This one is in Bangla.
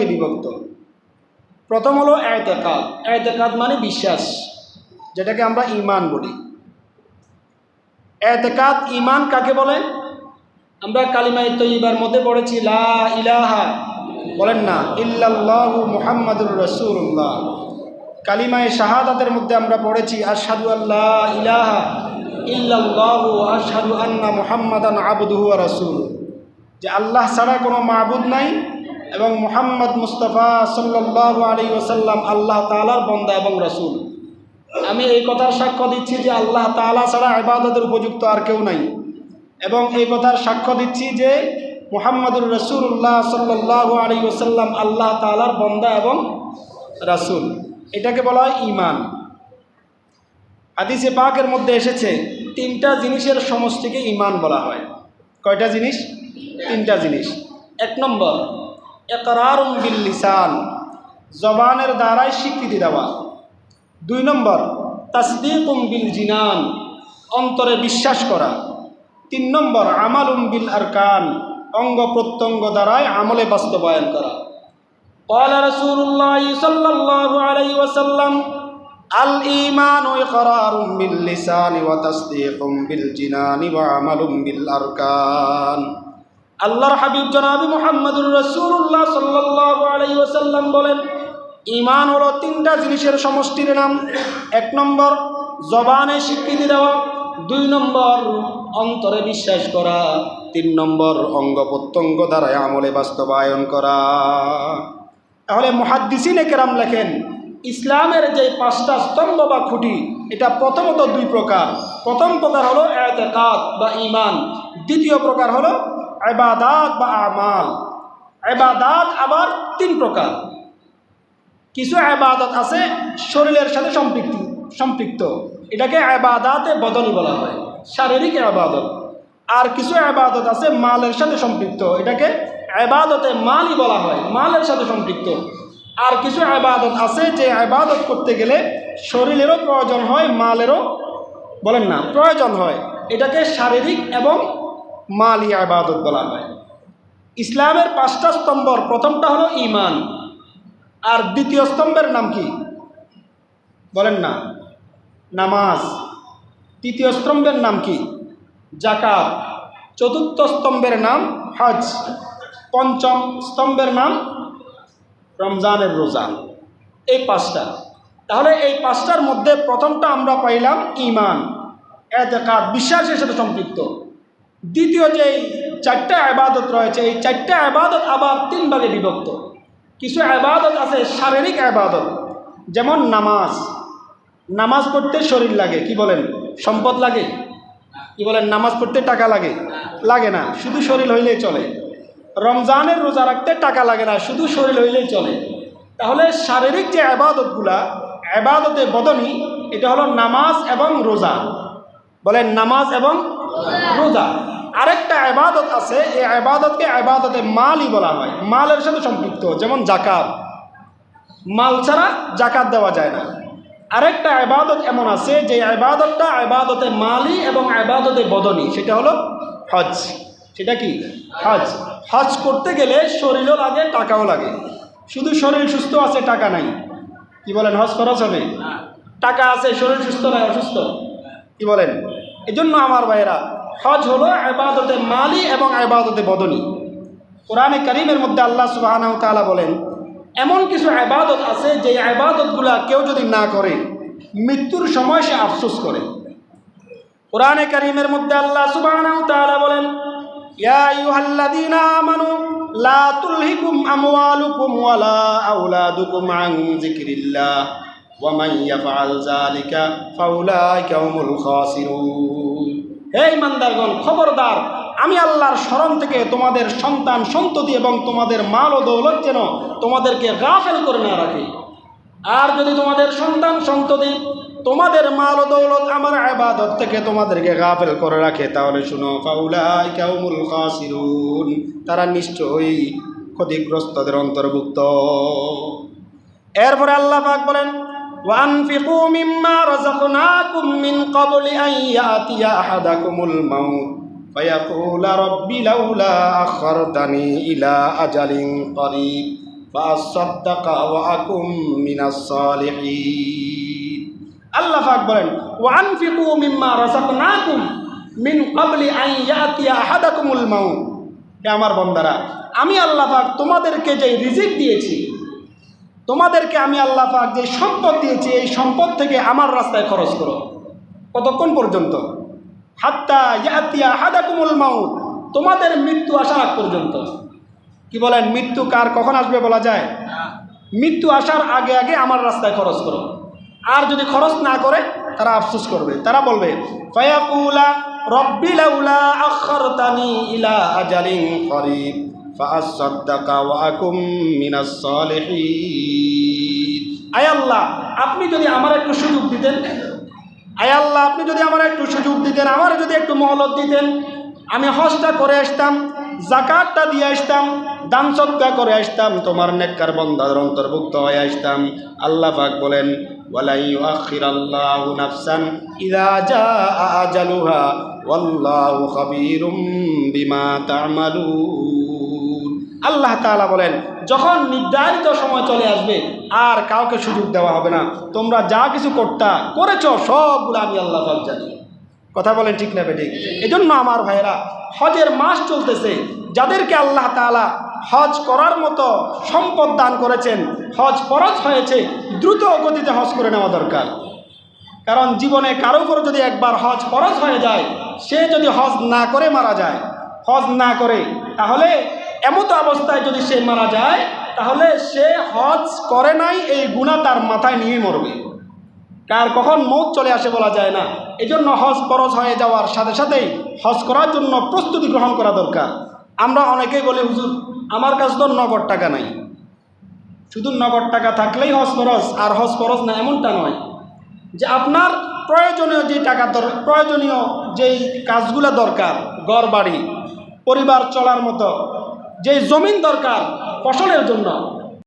বিভক্ত। প্রথম হলো এতেকাদ। এতেকাদ মানে বিশ্বাস, যেটাকে আমরা ইমান বলি। এতেকাদ ইমান কাকে বলে? আমরা কালিমাই তৈবার মধ্যে পড়েছি, লা ইলাহা, বলেন না, ইল্লাল্লাহু মুহাম্মাদুর রাসূলুল্লাহ। কালিমায় শাহাদাতের মধ্যে আমরা পড়েছি, আশহাদু আল্লাহ ইলাহা ইল্লাল্লাহু আশহাদু আন্না মুহাম্মাদান আবদুহু ওয়া রাসূলুহু। যে আল্লাহ ছাড়া কোনো মাবুদ নাই এবং মোহাম্মদ মুস্তফা সাল্লাল্লাহু আলাইহি ওয়াসাল্লাম আল্লাহ তালার বন্দা এবং রসুল। আমি এই কথার সাক্ষ্য দিচ্ছি যে আল্লাহ তাআলা ছাড়া ইবাদতের উপযুক্ত আর কেউ নাই। এবং এই কথার সাক্ষ্য দিচ্ছি যে মুহাম্মদুর রসুল্লাহ সাল্লাহ আলী ওসাল্লাম আল্লাহ তালার বন্দা এবং রাসূল। এটাকে বলা হয় ইমান হাদিসে পাকের মধ্যে এসেছে, তিনটা জিনিসের সমষ্টিকে ইমান বলা হয়। কয়টা জিনিস? তিনটা জিনিস। এক নম্বর একরারুম বিল লিসান জবানের দ্বারাই স্বীকৃতি দেওয়া দুই নম্বর তাসদিকুম বিল জিনান অন্তরে বিশ্বাস করা তিন নম্বর আমালুম বিল আরকান অঙ্গ প্রত্যঙ্গ দ্বারাই আমলে বাস্তবায়ন করা قال رسول الله صلى الله عليه وسلم الإيمان إقرار باللسان وتصديق بالجنان وعمل بالأركان আল্লাহর হাবিব জনাবি মোহাম্মদুর রসুল্লাহ সাল্লাহ আলাই ওসাল্লাম বলেন ইমান হলো তিনটা জিনিসের সমষ্টির নাম। এক নম্বর, জবানে স্বীকৃতি দেওয়া। দুই নম্বর, অন্তরে বিশ্বাস করা। তিন নম্বর, অঙ্গ প্রত্যঙ্গ দ্বারা আমলে বাস্তবায়ন করা। তাহলে মহাদ্দিসিন কেরাম লেখেন, ইসলামের যে পাঁচটা স্তম্ভ বা খুঁটি, এটা প্রথমত দুই প্রকার। প্রথম প্রকার হলো এতেকাত বা ইমান দ্বিতীয় প্রকার হলো এবাদাত বা আমাল। এবাদাত আবার তিন প্রকার। কিছু আবাদত আছে শরীরের সাথে সম্পৃক্ত সম্পৃক্ত। এটাকে আবাদাতে বদলি বলা হয়, শারীরিক আবাদত আর কিছু আবাদত আছে মালের সাথে সম্পৃক্ত। এটাকে আবাদতে মালই বলা হয়, মালের সাথে সম্পৃক্ত। আর কিছু আবাদত আছে যে আবাদত করতে গেলে শরীরেরও প্রয়োজন হয়, মালেরও বলেন না, প্রয়োজন হয়। এটাকে শারীরিক এবং মালি আবাদত বলা হয় ইসলামের পাঁচটা স্তম্ভর প্রথমটা হলো ইমান আর দ্বিতীয় স্তম্ভের নাম কি? বলেন না। নামাজ। তৃতীয় স্তম্ভের নাম কি? জাকাত। চতুর্থ স্তম্ভের নাম হজ। পঞ্চম স্তম্ভের নাম রমজানের রোজা। এই পাঁচটা। তাহলে এই পাঁচটার মধ্যে প্রথমটা আমরা পাইলাম ইমান এতেকাত বিশ্বাসের সাথে সম্পৃক্ত। দ্বিতীয় যে এই চারটা আবাদত রয়েছে, এই চারটা আবাদত আবার তিন ভাগে বিভক্ত। কিছু আবাদত আছে, শারীরিক আবাদত, যেমন নামাজ। নামাজ পড়তে শরীর লাগে, কি বলেন? সম্পদ লাগে? কি বলেন? নামাজ পড়তে টাকা লাগে? লাগে না, শুধু শরীর হইলেই চলে। রমজানের রোজা রাখতে টাকা লাগে না, শুধু শরীর হইলেই চলে। তাহলে শারীরিক যে আবাদতগুলা আবাদতে বদনি, এটা হলো নামাজ এবং রোজা। বলেন নামাজ এবং রোজা। আরেকটা আবাদত আছে এই আবাদতকে আবাদতে মালই বলা হয়। মালের সাথে সম্পৃক্ত যেমন জাকাত মাল ছাড়া জাকাত দেওয়া যায় না। আরেকটা আবাদত এমন আছে যে আবাদতটা আবাদতে মালি এবং আবাদতে বদনি সেটা হলো হজ। সেটা কি? হজ। হজ করতে গেলে শরীরও লাগে টাকাও লাগে। শুধু শরীর সুস্থ আছে টাকা নাই। কি বলেন হজ খরচ হবে? টাকা আছে শরীর সুস্থ নয় অসুস্থ? কি বলেন? এজন্য আমার ভাইয়েরা হজ হলো আবাদতে মালি এবং আবাদতে বদনি কোরআনে করিমের মধ্যে আল্লাহ সুবাহ তাআলা বলেন, এমন কিছু আবাদত আছে যে আবাদতগুলা কেউ যদি না করে, মৃত্যুর সময় সে আফসোস করে। কোরআনে করিমের মধ্যে আল্লাহ সুবাহ তাআলা বলেন খাসিরুন। হে ইমানদারগণ খবরদার, আমি আল্লাহর স্মরণ থেকে তোমাদের সন্তান সন্ততি এবং তোমাদের মাল ও দৌলত যেন তোমাদেরকে গাফেল করে না রাখে। আর যদি তোমাদের সন্তান সন্ততি তোমাদের মাল ও দৌলত আমার আবাদত থেকে তোমাদেরকে গাফেল করে রাখে, তাহলে শুনো ফাউলাই কাউমুল খাসিরুন, তারা নিশ্চয়ই ক্ষতিগ্রস্তদের অন্তর্ভুক্ত। এরপরে আল্লাহ পাক বলেন وأنفقوا مما رزقناكم من قبل أن يأتي أحدكم الموت فيقول رب لولا أخرتني إلى أجل قريب فأصدق وأكن من الصالحين আল্লাহ পাক বলেন ওয়ানফিকু মিম্মা রাযাকনাকুম মিন ক্বাবলি আন ইয়াতিয়া আহাদাকুমুল মাউত হে আমার বন্দারা আমি আল্লাহ পাক তোমাদেরকে যে রিজিক দিয়েছি তোমাদেরকে আমি আল্লাহ পাক যে সম্পদ দিয়েছি, এই সম্পদ থেকে আমার রাস্তায় খরচ করো। কতক্ষণ পর্যন্ত? হাত্তা ইয়াতিয়া হাদাকুমুল মাউত। তোমাদের মৃত্যু আসার আগ পর্যন্ত। কি বলেন, মৃত্যু কার কখন আসবে বলা যায়? মৃত্যু আসার আগে আগে আমার রাস্তায় খরচ করো। আর যদি খরচ না করে, তারা আফসোস করবে। তারা বলবে, ফায়াকুলা রব্বি লাউলা আখারতানি ইলা আজালিন করিব। ফাআসাদদাকা ওয়া আকুম মিনাস সালিহিন। আয় আল্লাহ, আপনি যদি আমার একটু সুযোগ দিতেন, আয় আল্লাহ, আপনি যদি আমার একটু সুযোগ দিতেন, আমার যদি একটু মহলত দিতেন, আমি হজটা করে আসতাম, জাকাতটা দিয়ে আসতাম, দান সৎকা করে আসতাম, তোমার নেককার বন্ধার অন্তর্ভুক্ত হয়ে আসতাম। আল্লাহ পাক বলেন, ওয়ালাই আল্লাহু আল্লাহ তাআলা বলেন, যখন নির্ধারিত সময় চলে আসবে, আর কাউকে সুযোগ দেওয়া হবে না। তোমরা যা কিছু করতা, করেছ, সবগুলো আমি আল্লাহ পাক জানি। কথা বলেন ঠিক না বেঠিক? এজন্য আমার ভাইরা হজের মাস চলতেছে। যাদেরকে আল্লাহ তাআলা হজ করার মতো সম্পদ দান করেছেন, হজ ফরজ হয়েছে, দ্রুত গতিতে হজ করে নেওয়া দরকার। কারণ জীবনে কারও উপর যদি একবার হজ ফরজ হয়ে যায়, সে যদি হজ না করে মারা যায়, হজ না করে, তাহলে এমতো অবস্থায় যদি সে মারা যায়, তাহলে সে হজ করে নাই, এই গুণা তার মাথায় নিয়ে মরবে। কার কখন মৌত চলে আসে বলা যায় না। এজন্য হজ ফরজ হয়ে যাওয়ার সাথে সাথেই হজ করার জন্য প্রস্তুতি গ্রহণ করা দরকার। আমরা অনেকেই বলি, হুজুর, আমার কাছে তো নগদ টাকা নাই। শুধু নগদ টাকা থাকলেই হজ ফরজ, আর হজ ফরজ না, এমনটা নয়। যে আপনার প্রয়োজনীয় যে টাকা দর, প্রয়োজনীয় যেই কাজগুলো দরকার ঘর বাড়ি পরিবার চলার মতো যে জমিন দরকার ফসলের জন্য।